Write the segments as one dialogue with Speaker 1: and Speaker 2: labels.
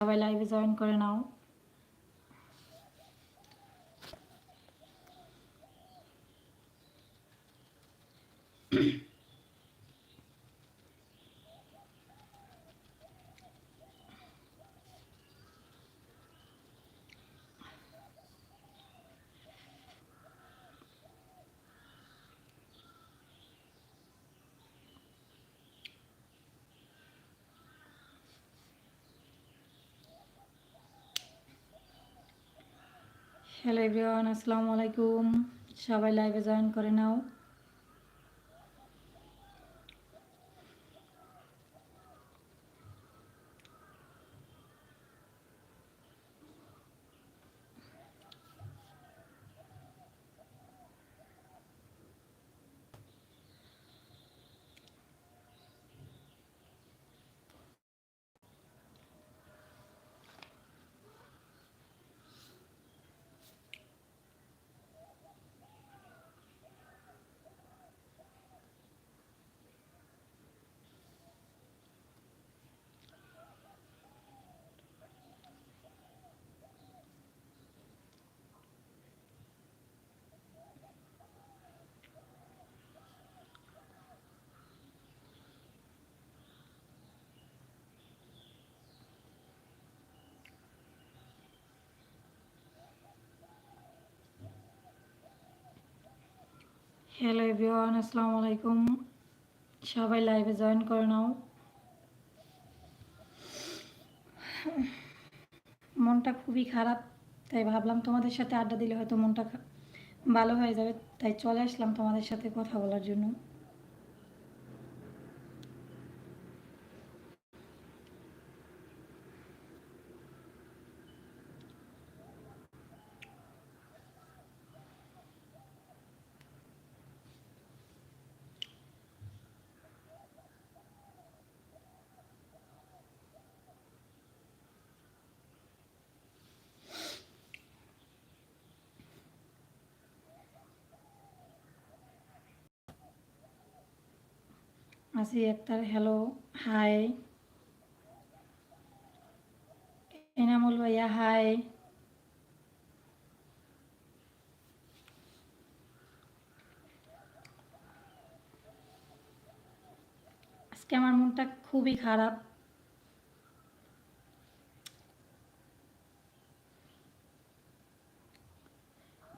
Speaker 1: সবাই লাইভে জয়েন করে নাও। হ্যালো এভরিওয়ান আসসালামু আলাইকুম। সবাই লাইভে জয়েন করে নাও। হ্যালো এভরিওয়ান আসসালামু আলাইকুম সবাই লাইভে জয়েন করে নাও মনটা খুবই খারাপ, তাই ভাবলাম তোমাদের সাথে আড্ডা দিলে হয়তো মনটা ভালো হয়ে যাবে, তাই চলে আসলাম তোমাদের সাথে কথা বলার জন্য। আসি একটার হ্যালো হাই এনামুল ভাইয়া হাই আজকে আমার মনটা খুবই খারাপ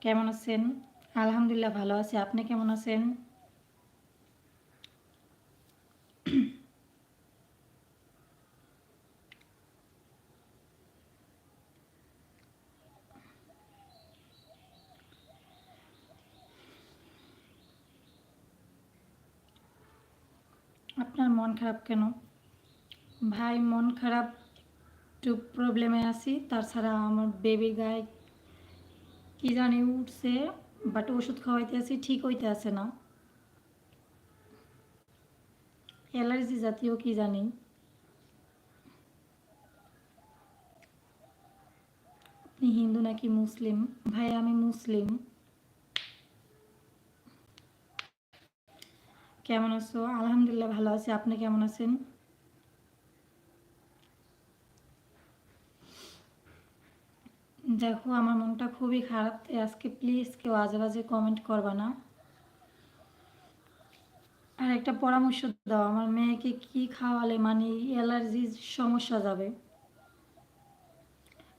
Speaker 1: কেমন আছেন আলহামদুলিল্লাহ ভালো আছি আপনি কেমন আছেন আপনার মন খারাপ কেন? ভাই, মন খারাপ একটু প্রবলেমে আছি। তাছাড়া আমার বেবির গায়ে কি জানি উঠছে বাট ওষুধ খাওয়াইতে আছি, ঠিক হইতে আছে না। অ্যালার্জি জাতীয় কি জানি। আপনি হিন্দু নাকি মুসলিম? ভাই, আমি মুসলিম। কেমন আছো? আলহামদুলিল্লাহ ভালো আছি। আপনি কেমন আছেন? দেখো, আমার মনটা খুবই খারাপ। আজকে প্লিজ কেউ আজে বাজে কমেন্ট করবা না। আর একটা পরামর্শ দাও, আমার মেয়েকে কি খাওয়ালে? মানে অ্যালার্জির সমস্যা যাবে।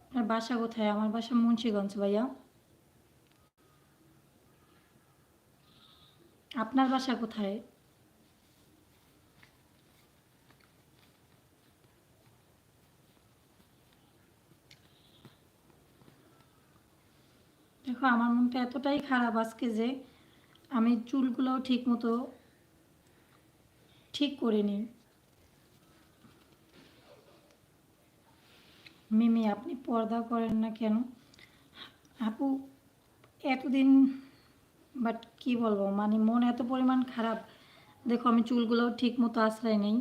Speaker 1: আপনার বাসা কোথায়? আমার বাসা মুন্সীগঞ্জ ভাইয়া। আপনার বাসা কোথায়? দেখো, আমার মনটা এতটাই খারাপ আজকে যে আমি চুলগুলোও ঠিক মতো ঠিক করিনি মিমি, আপনি পর্দা করেন না কেন? আপু, এতদিন বাট কি বলব মানে মন এত পরিমাণ খারাপ। দেখো, আমি চুলগুলোও ঠিক মতো আশ্রয় নেই।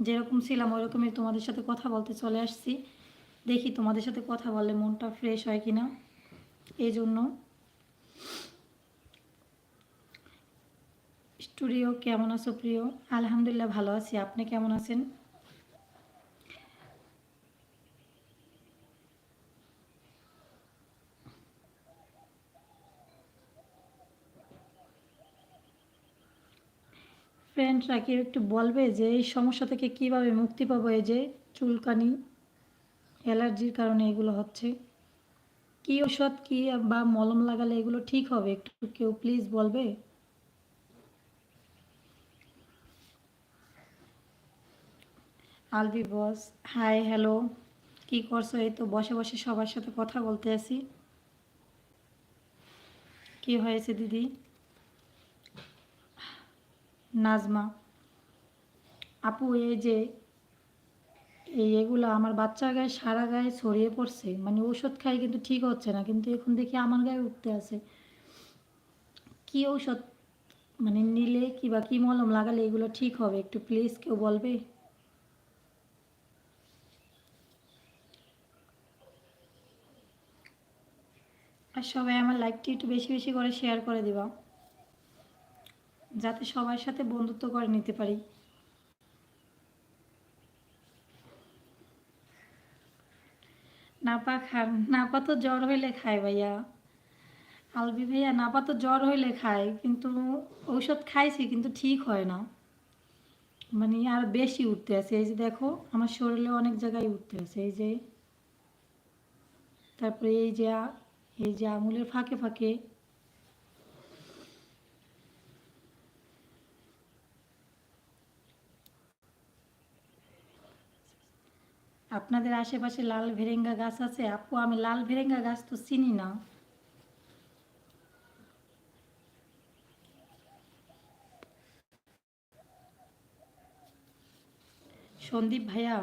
Speaker 1: যেরকম ছিলাম ওরকমই তোমাদের সাথে কথা বলতে চলে আসছি। দেখি তোমাদের সাথে কথা বললে মনটা ফ্রেশ হয় কিনা। জন্য স্টুডিও কেমন আছো প্রিয়? আলহামদুলিল্লাহ ভালো আছি। আপনি কেমন আছেন? ফ্রেন্ডরা কেউ একটু বলবে যে, এই সমস্যা থেকে কীভাবে মুক্তি পাবো? এই যে চুলকানি, অ্যালার্জির কারণে এগুলো হচ্ছে। কি ওষুধ কি বা মলম লাগালে এগুলো ঠিক হবে? একটু কেউ প্লিজ বলবে? আলবি বস হাই হ্যালো কি করছ? এই তো বসে বসে সবার সাথে কথা বলতে আছি। কি হয়েছে দিদি? নাজমা, আপু, এই যে এই এগুলো আমার বাচ্চার গায়ে সারা গায়ে ছড়িয়ে পড়ছে। মানে ওষুধ খাই কিন্তু ঠিক হচ্ছে না, কিন্তু এখন দেখি আমার গায়ে উঠতে আছে। কি ঔষধ মানে নিলে কি বা কি মলম লাগালে এগুলো ঠিক হবে? একটু প্লিজ কেউ বলবে? আর সবাই আমার লাইকটি একটু বেশি বেশি করে শেয়ার করে দিবা। যাতে সবার সাথে বন্ধুত্ব করে নিতে পারি। নাপা খান। নাপা তো জ্বর হইলে খায় ভাইয়া। আলবি ভাইয়া, নাপা তো জ্বর হইলে খায়, কিন্তু ঔষধ খাইছি, কিন্তু ঠিক হয় না। মানে আর বেশি উঠতে আছে। এই যে দেখো, আমার শরীরে অনেক জায়গায় উঠতে আছে। এই যে, তারপরে এই যে এই যে আঙুলের ফাঁকে ফাঁকে আপনাদের আশেপাশে লাল ভেরেঙ্গা গাছ আছে? আপু, আমি লাল ভেরেঙ্গা গাছ তো চিনি না। সন্দীপ ভাইয়া,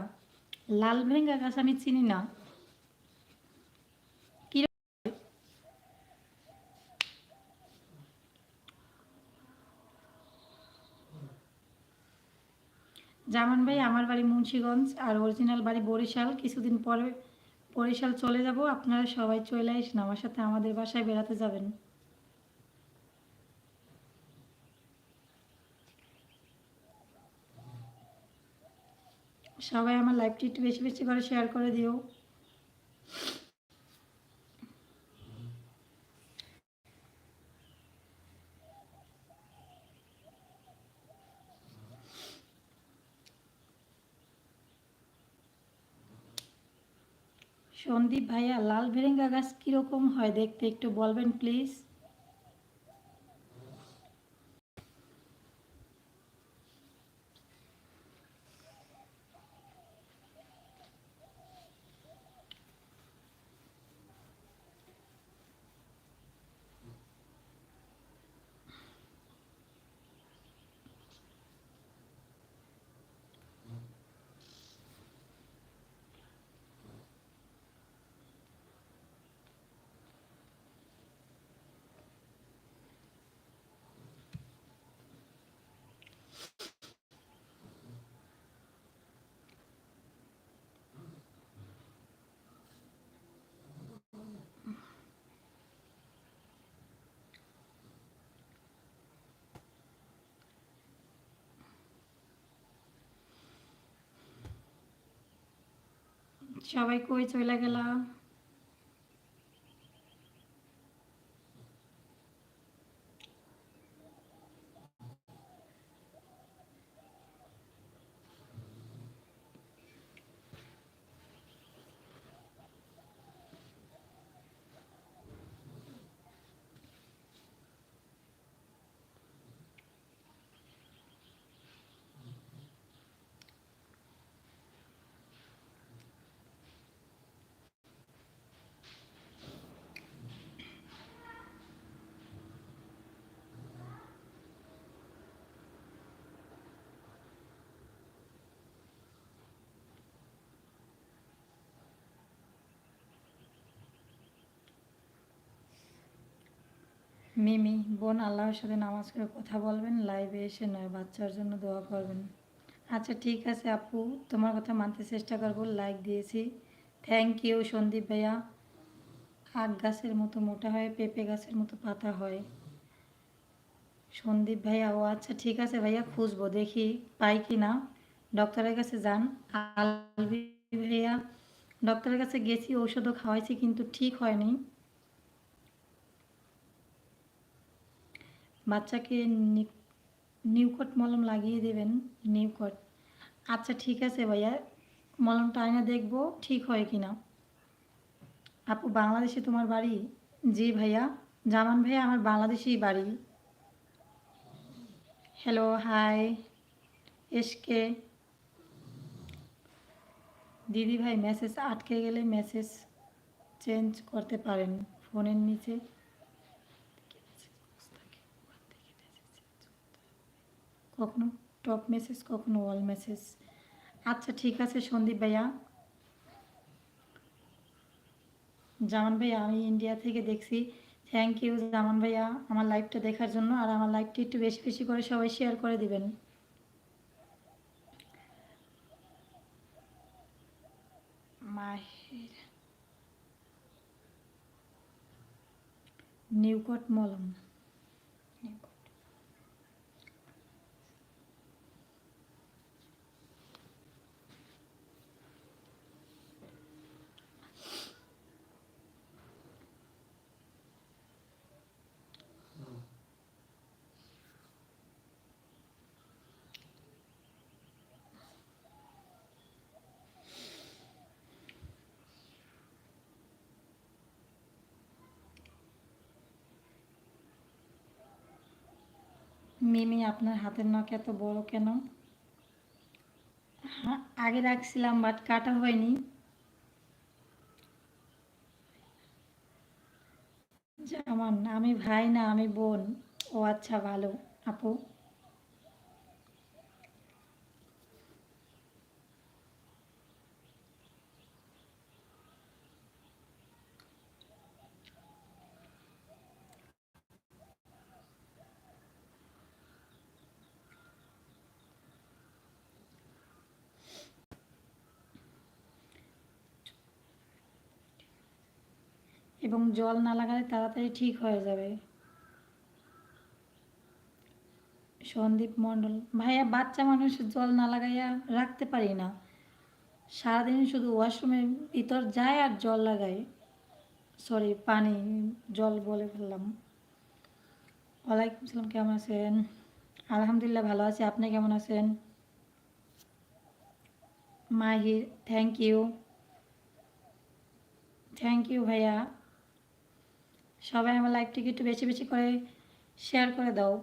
Speaker 1: লাল ভেরেঙ্গা গাছ আমি চিনি না কি জামান ভাই, আমার বাড়ি মুন্সীগঞ্জ আর অরিজিনাল বাড়ি বরিশাল। কিছুদিন পরে বরিশাল চলে যাব। আপনারা সবাই চলে আসেন, আমার সাথে আমাদের বাসায় বেড়াতে যাবেন। সবাই আমার লাইভটি একটু বেশি বেশি করে শেয়ার করে দিও। সন্দীপ ভাইয়া লাল ভেরেঙ্গা গাছ কীরকম হয় দেখতে একটু বলবেন প্লিজ সবাই কই চলে গেলা? মিমি, বোন আল্লাহর সাথে নামাজ করে কথা বলবেন লাইভে এসে নয়, বাচ্চার জন্য দোয়া করবেন। আচ্ছা ঠিক আছে আপু, তোমার কথা মানতে চেষ্টা করব লাইক দিয়েছি। থ্যাংক ইউ সন্দীপ ভাইয়া। আখ গাছের মতো মোটা হয়, পেঁপে গাছের মতো পাতা হয়। সন্দীপ ভাইয়া, ও আচ্ছা ঠিক আছে ভাইয়া, খুঁজবো, দেখি পাই কি না। ডক্টরের কাছে যান। আলবি ভাইয়া, ডক্টরের কাছে গেছি, ঔষধও খাওয়াইছি, কিন্তু ঠিক হয়নি। বাচ্চাকে নিউকট মলম লাগিয়ে দেবেন, নিউকট। আচ্ছা ঠিক আছে ভাইয়া, মলমটা আয়না দেখব, ঠিক হয় কি না আপু, বাংলাদেশে তোমার বাড়ি? জি ভাইয়া, জামান ভাইয়া আমার বাংলাদেশেই বাড়ি। Hello, hi, SK. দিদি ভাই মেসেজ আটকে গেলে মেসেজ চেঞ্জ করতে পারেন, ফোনের নিচে। কখনো টপ মেসেজ কখনো অল মেসেজ আচ্ছা ঠিক আছে, সন্দীপ ভাইয়া। জামান ভাইয়া, আমি ইন্ডিয়া থেকে দেখছি। থ্যাংক ইউ জামান ভাইয়া, আমার লাইভটা দেখার জন্য। আর আমার লাইভটা একটু বেশি বেশি করে সবাই শেয়ার করে দিবেন। নিউকট মলম। মিমি আপনার হাতের নখ এত বড় কেন? হ্যাঁ আগে রাখছিলাম বাট কাটা হয়নি। আমার আমি ভাই না, আমি বোন। ও আচ্ছা ভালো। আপু? এবং জল না লাগালে তাড়াতাড়ি ঠিক হয়ে যাবে। সন্দীপ মণ্ডল, ভাইয়া বাচ্চা মানুষ জল না লাগাইয়া রাখতে পারি না। সারাদিন শুধু ওয়াশরুমের ভিতর যায় আর জল লাগায় সরি পানি, জল বলে ফেললাম। ওয়ালাইকুম সালাম, কেমন আছেন? আলহামদুলিল্লাহ ভালো আছি, আপনি কেমন আছেন? Mahir thank you thank you ভাইয়া। সবাই আমার লাইভটিকে একটু বেশি বেশি করে শেয়ার করে দাও।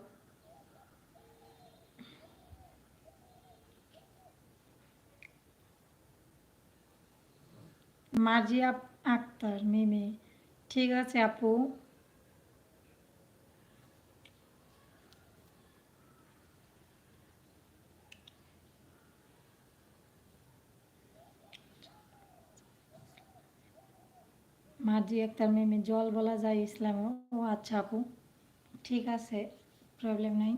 Speaker 1: মার্জিয়া আক্তার মেমে ঠিক আছে আপু। মার্জি একটা মেমে জল বলা যায় ইসলাম। ও আচ্ছা আপু ঠিক আছে প্রবলেম নাই।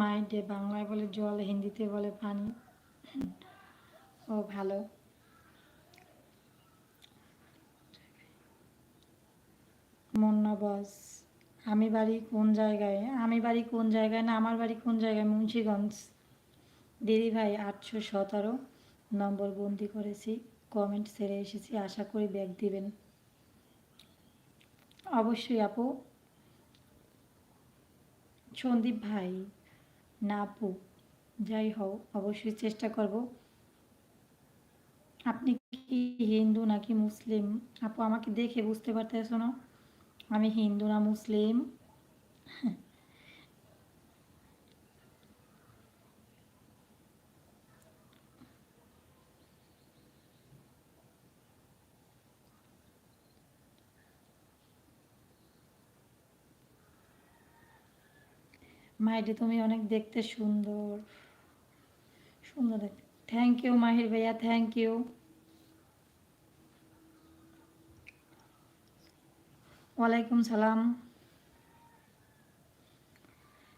Speaker 1: মাইন্ডে বাংলায় বলে জল, হিন্দিতে বলে পানি। ও ভালো। মুন্না বস, আমি বাড়ি কোন জায়গায়? আমি বাড়ি কোন জায়গায় না আমার বাড়ি কোন জায়গায়? মুন্সিগঞ্জ। দিদি ভাই, আটশো সতেরো নম্বর বন্দি করেছি। কমেন্ট সেরে এসেছি, আশা করি ব্যাগ দিবেন। অবশ্যই আপু। সন্দীপ ভাই না আপু। যাই হোক অবশ্যই চেষ্টা করব। আপনি কি হিন্দু নাকি মুসলিম? আপু, আমাকে দেখে বুঝতে পারতেছো না? আমি হিন্দু না মুসলিম? মাহিদি তুমি অনেক দেখতে সুন্দর। সুন্দর দেখতে। থ্যাংক ইউ মাহির ভাইয়া থ্যাংক ইউ ওয়ালাইকুম সালাম।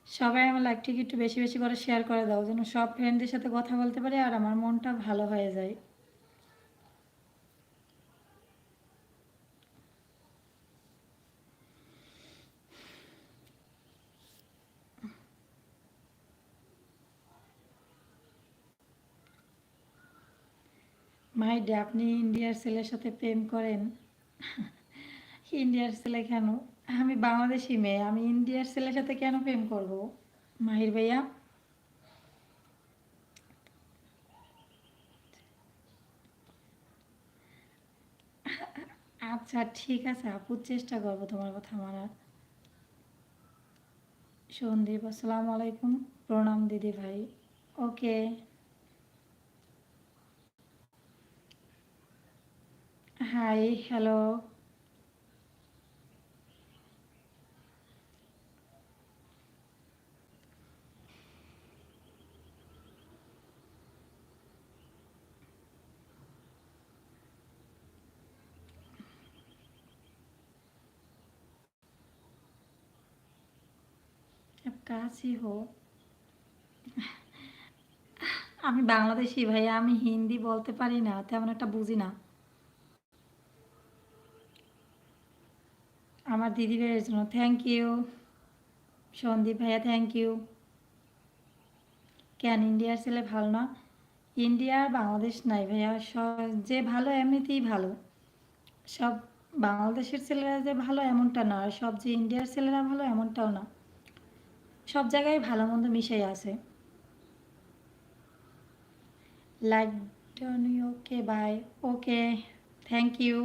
Speaker 1: সবাই আমার লাইভটিকে একটু বেশি বেশি করে শেয়ার করে দাও, যেন সব ফ্রেন্ডদের সাথে কথা বলতে পারি আর আমার মনটা ভালো হয়ে যায়। মাইডে আপনি ইন্ডিয়ার ছেলের সাথে প্রেম করেন, ইন্ডিয়ার ছেলে কেন? আমি বাংলাদেশি মেয়ে, আমি ইন্ডিয়ার ছেলের সাথে কেন প্রেম করব? মাহির ভাইয়া? আচ্ছা ঠিক আছে আপু, চেষ্টা করব তোমার কথা মানার। সন্দীপ আসসালামু আলাইকুম, প্রণাম দিদি ভাই। ওকে। হাই হ্যালো কাছে হোক আমি বাংলাদেশি ভাইয়া, আমি হিন্দি বলতে পারি না, তেমন একটা বুঝি না। আমার দিদি ভাইয়ের জন্য থ্যাংক ইউ সন্দীপ ভাইয়া থ্যাংক ইউ কেন ইন্ডিয়ার ছেলে ভালো না? ইন্ডিয়া বাংলাদেশ নাই ভাইয়া। যে ভালো এমনিতেই ভালো। সব বাংলাদেশের ছেলেরা যে ভালো এমনটা না সব যে ইন্ডিয়ার ছেলেরা ভালো এমনটাও না। সব জায়গায় ভালো মন্দ মিশাই আছে। Like Don okay bye okay thank you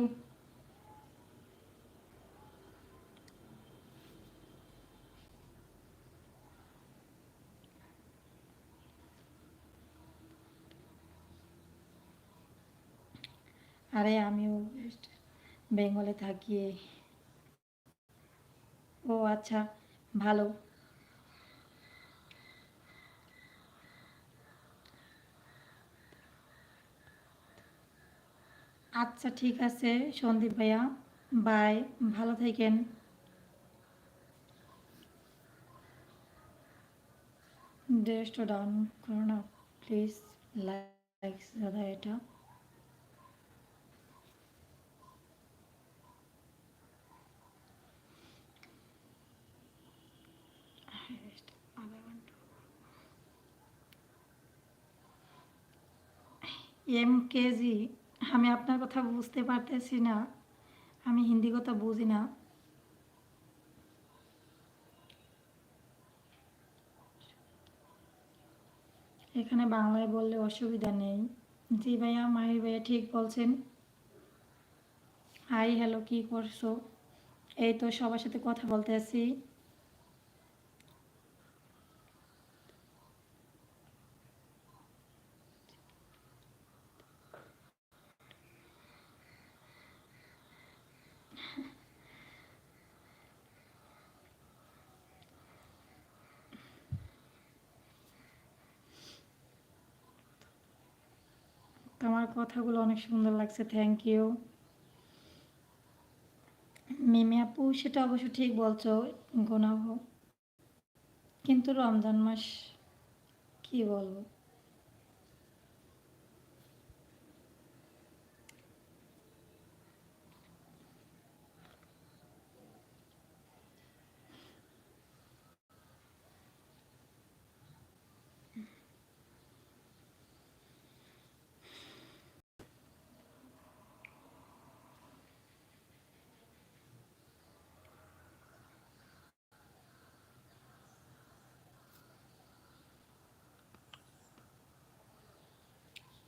Speaker 1: আরে আমিও বেঙ্গলে থাকি। ও আচ্ছা ভালো। আচ্ছা ঠিক আছে, সন্দীপ ভাইয়া। বাই ভালো থাকেন। ড্রেসটা ডাউন করো না প্লিজ লাইক দাদা এটা এম কেজি আমি আপনার কথা বুঝতে পারতেছি না। আমি হিন্দি কথা বুঝি না। এখানে বাংলায় বললে অসুবিধা নেই। জি ভাইয়া, মাহির ভাইয়া ঠিক বলছেন। হাই, হ্যালো, কি করছ? এই তো সবার সাথে কথা বলতে আছি তোমার কথাগুলো অনেক সুন্দর লাগছে থ্যাংক ইউ মিমি আপু, সেটা অবশ্য ঠিক বলছো, গোনাহ। কিন্তু রমজান মাস, কি বলব?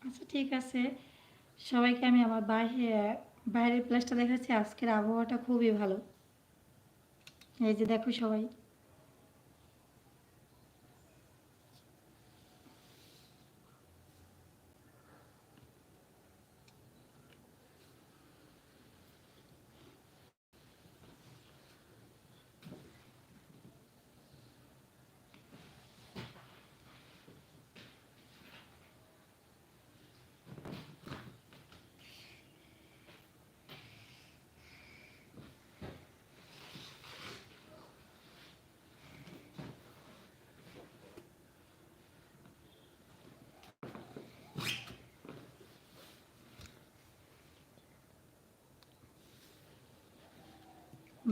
Speaker 1: আচ্ছা ঠিক আছে। সবাইকে আমি আমার বাইরে বাইরের প্লেসটা দেখাচ্ছি। আজকের আবহাওয়াটা খুবই ভালো। এই যে দেখো সবাই।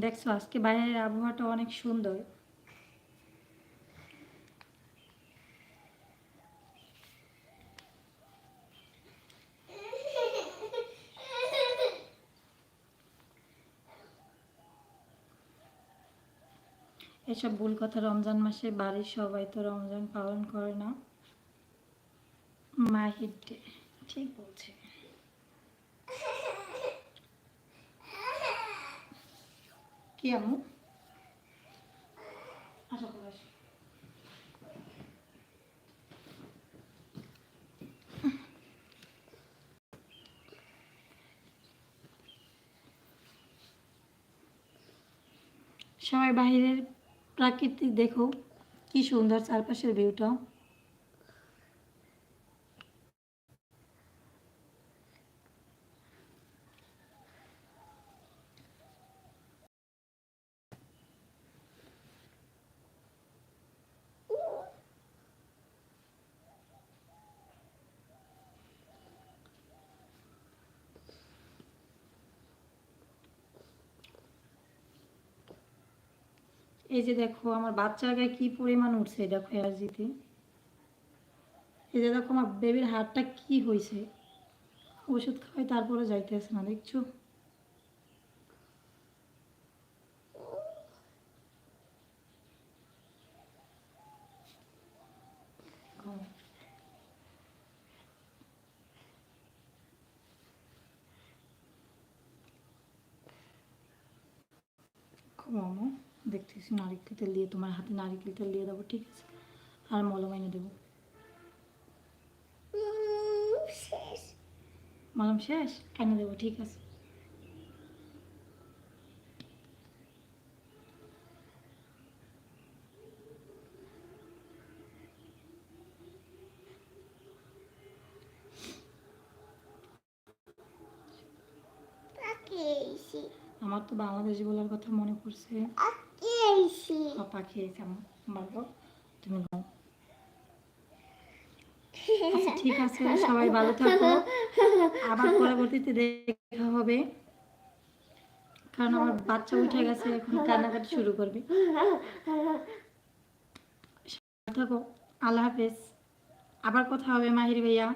Speaker 1: দেখছ, আজকে বাইরের আবহাওয়াটা অনেক সুন্দর। এসব ভুল কথা রমজান মাসে বাড়ির সবাই তো রমজান পালন করে না। মাহির ডে, ঠিক বলছে। সবাই বাহিরের প্রাকৃতিক দেখো কি সুন্দর চারপাশের ভিউটা এই যে দেখো, আমার বাচ্চার গায়ে কি পরিমাণ উঠছে দেখো অ্যালার্জিতে এই যে দেখো, আমার বেবির হাড়টা কি হয়েছে ওষুধ খাওয়াই তারপরে যাইতেছে না, দেখছ? ঘুমাবো দেখতেছি নারিকেল তেল দিয়ে তোমার হাতে নারিকেল তেল দিয়ে দেবো ঠিক আছে? আর মলম এনে দেবো। মলম শেষ। এনে দেবো ঠিক আছে। আমার তো বাংলাদেশ বলার কথা মনে পড়ছে। পাপা খেয়েছে আমার আমার বল, তুমি নাও আচ্ছা ঠিক আছে সবাই ভালো থাকো আবার পরবর্তীতে দেখা হবে কারণ আমার বাচ্চা উঠে গেছে এখন কান্নাকাটি শুরু করবে থাকো আল্লাহ হাফেজ আবার কথা হবে মাহির ভাইয়া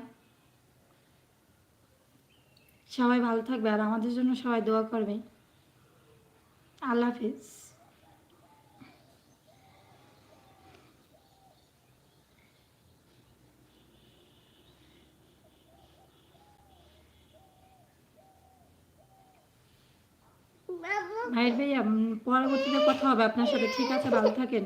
Speaker 1: সবাই ভালো থাকবে আর আমাদের জন্য সবাই দোয়া করবে আল্লাহ হাফেজ ভাই ভাইয়া পরবর্তীতে কথা হবে। আপনার সাথে ঠিক আছে ভালো থাকেন।